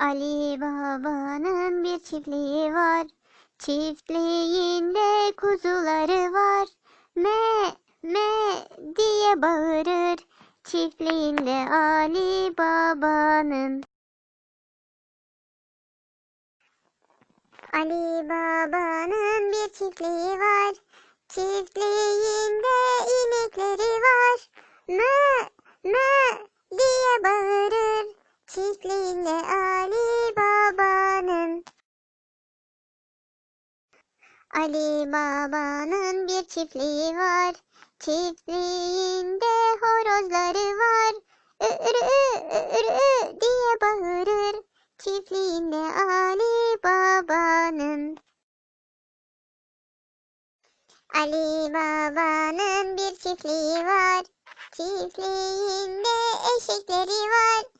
Ali Baba'nın bir çiftliği var. Çiftliğinde kuzuları var. Me me diye bağırır. Çiftliğinde Ali Baba'nın. Ali Baba'nın bir çiftliği var. Çiftliğinde inekleri var. Me me diye bağırır. Çiftliğinde Ali Baba'nın. Ali Baba'nın bir çiftliği var. Çiftliğinde horozları var. Ürü ürü diye bağırır. Çiftliğinde Ali Baba'nın. Ali Baba'nın bir çiftliği var. Çiftliğinde eşekleri var.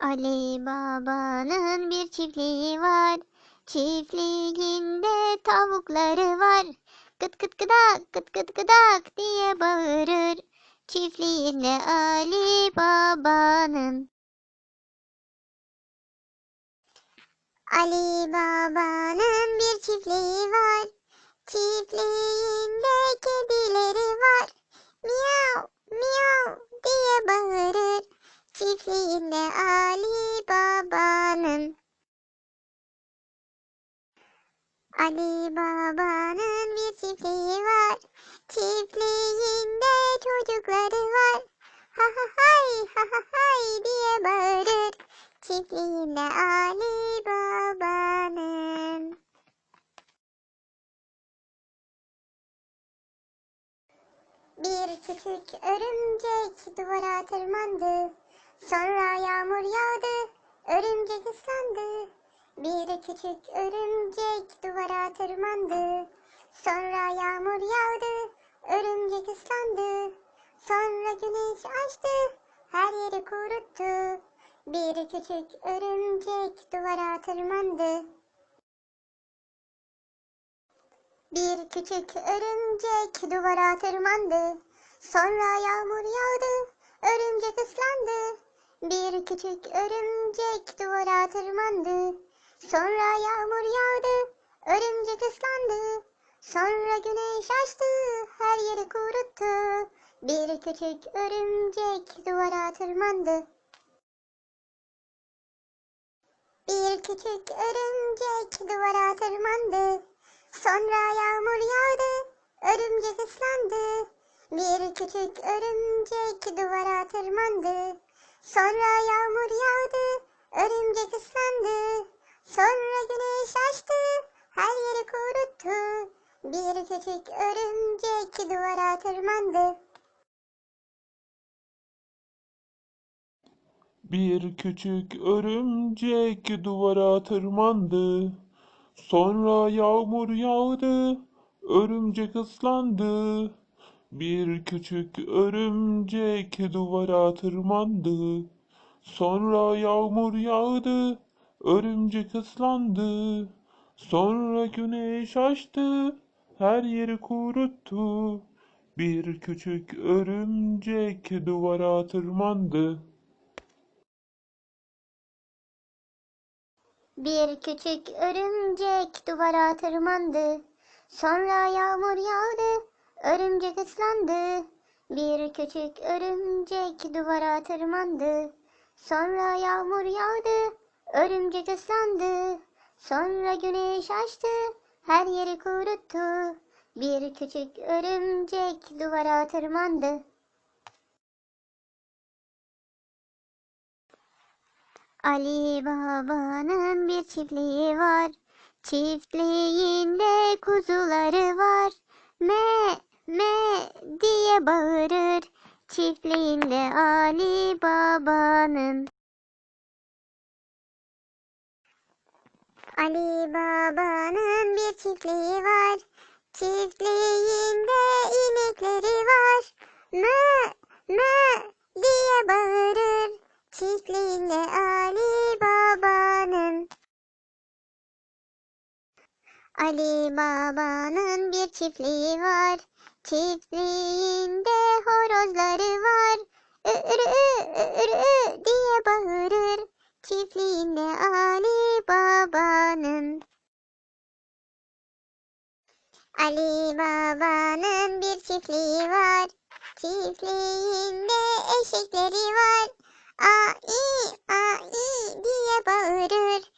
Ali Baba'nın bir çiftliği var. Çiftliğinde tavukları var. Kıt kıt kıdak kıt kıt kıdak diye bağırır. Çiftliğinde Ali Baba'nın. Ali Baba'nın bir çiftliği var. Çiftliğinde kedileri var. Miyav miyav diye bağırır. Çiftliğinde Ali Baba'nın. Ali Baba'nın bir çiftliği var. Çiftliğinde çocukları var. Ha ha hay ha ha hay diye bağırır. Çiftliğinde Ali Baba'nın. Bir küçük örümcek duvara tırmandı. Sonra yağmur yağdı. Örümcek ıslandı. Bir küçük örümcek duvara tırmandı. Sonra yağmur yağdı. Örümcek ıslandı. Sonra güneş açtı. Her yeri kuruttu. Bir küçük örümcek duvara tırmandı. Bir küçük örümcek duvara tırmandı. Sonra yağmur yağdı. Örümcek ıslandı. Bir küçük örümcek duvara tırmandı. Sonra yağmur yağdı. Örümcek ıslandı. Sonra güneş açtı. Her yeri kuruttu. Bir küçük örümcek duvara tırmandı. Bir küçük örümcek duvara tırmandı. Sonra yağmur yağdı. Örümcek ıslandı. Bir küçük örümcek duvara tırmandı. Sonra yağmur yağdı. Örümcek ıslandı. Sonra güneş açtı. Her yeri kuruttu. Bir küçük örümcek duvara tırmandı. Bir küçük örümcek duvara tırmandı. Sonra yağmur yağdı. Örümcek ıslandı. Bir küçük örümcek duvara tırmandı. Sonra yağmur yağdı. Örümcek ıslandı. Sonra güneş açtı. Her yeri kuruttu. Bir küçük örümcek duvara tırmandı. Bir küçük örümcek duvara tırmandı. Sonra yağmur yağdı. Örümcek ıslandı. Bir küçük örümcek duvara tırmandı. Sonra yağmur yağdı. Örümcek ıslandı. Sonra güneş açtı. Her yeri kuruttu. Bir küçük örümcek duvara tırmandı. Ali Baba'nın bir çiftliği var. Çiftliğinde kuzuları var. Me me diye bağırır. çiftliğinde Ali Baba'nın. Ali Baba'nın bir çiftliği var. Çiftliğinde inekleri var. Mö mö diye bağırır. Çiftliğinde Ali Baba'nın. Ali Baba'nın bir çiftliği var. Çiftliğinde horozları var. Ürü ürü diye bağırır. Çiftliğinde Ali Baba'nın. Ali Baba'nın bir çiftliği var. Çiftliğinde eşekleri var. Ai ai diye bağırır.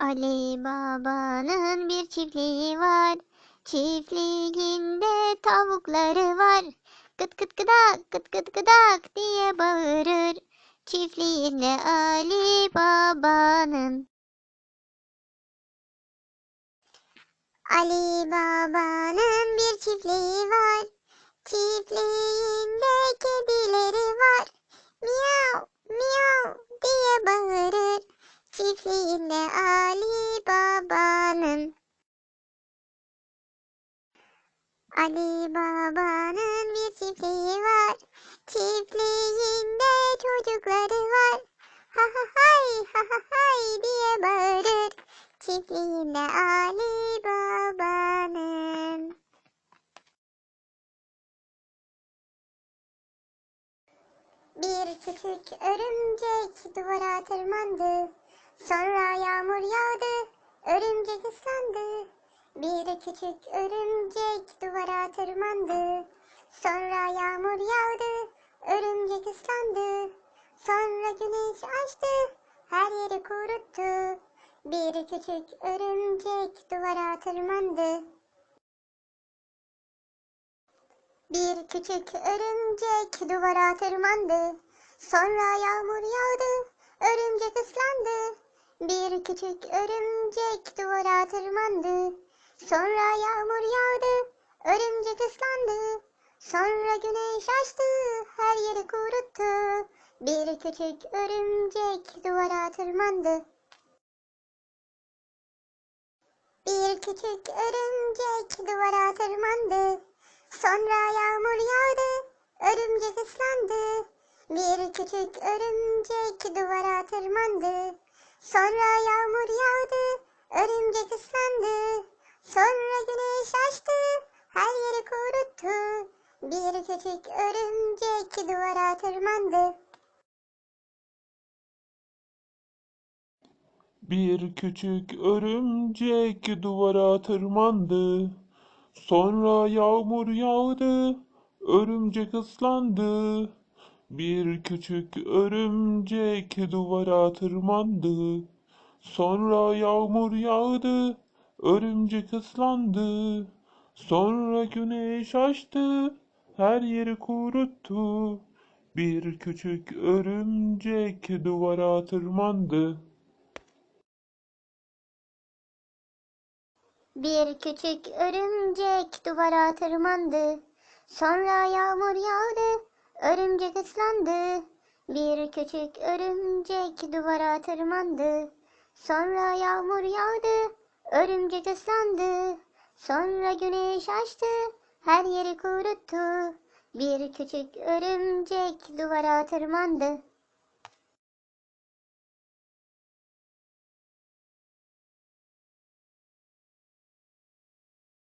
Ali Baba'nın bir çiftliği var. Çiftliğinde tavukları var. Kıt kıt kıdak kıt kıt kıdak diye bağırır. Çiftliğinde Ali Baba'nın. Ali Baba'nın bir çiftliği var. Çiftliğinde kedileri var. Miyav miyav diye bağırır. Çiftliğinde Ali Baba'nın. Ali Baba'nın bir çiftliği var. Çiftliğinde çocukları var. Ha ha hay ha ha hay diye bağırır. Çiftliğinde Ali Baba'nın. Bir küçük örümcek duvara tırmandı. Sonra yağmur yağdı. Örümcek ıslandı. Bir küçük örümcek duvara tırmandı. Sonra yağmur yağdı. Örümcek ıslandı. Sonra güneş açtı. Her yeri kuruttu. Bir küçük örümcek duvara tırmandı. Bir küçük örümcek duvara tırmandı. Sonra yağmur yağdı. Örümcek ıslandı. Bir küçük örümcek duvara tırmandı. Sonra yağmur yağdı. Örümcek ıslandı. Sonra güneş açtı. Her yeri kuruttu. Bir küçük örümcek duvara tırmandı. Bir küçük örümcek duvara tırmandı. Sonra yağmur yağdı. Örümcek ıslandı. Bir küçük örümcek duvara tırmandı. Sonra yağmur yağdı. Örümcek ıslandı. Sonra güneş açtı. Her yeri kuruttu. Bir küçük örümcek duvara tırmandı. Bir küçük örümcek duvara tırmandı. Sonra yağmur yağdı. Örümcek ıslandı. Bir küçük örümcek duvara tırmandı. Sonra yağmur yağdı. Örümcek ıslandı. Sonra güneş açtı. Her yeri kuruttu. Bir küçük örümcek duvara tırmandı. Bir küçük örümcek duvara tırmandı. Sonra yağmur yağdı. Örümcek ıslandı. Bir küçük örümcek duvara tırmandı. Sonra yağmur yağdı. Örümcek ıslandı. Sonra güneş açtı. Her yeri kuruttu. Bir küçük örümcek duvara tırmandı.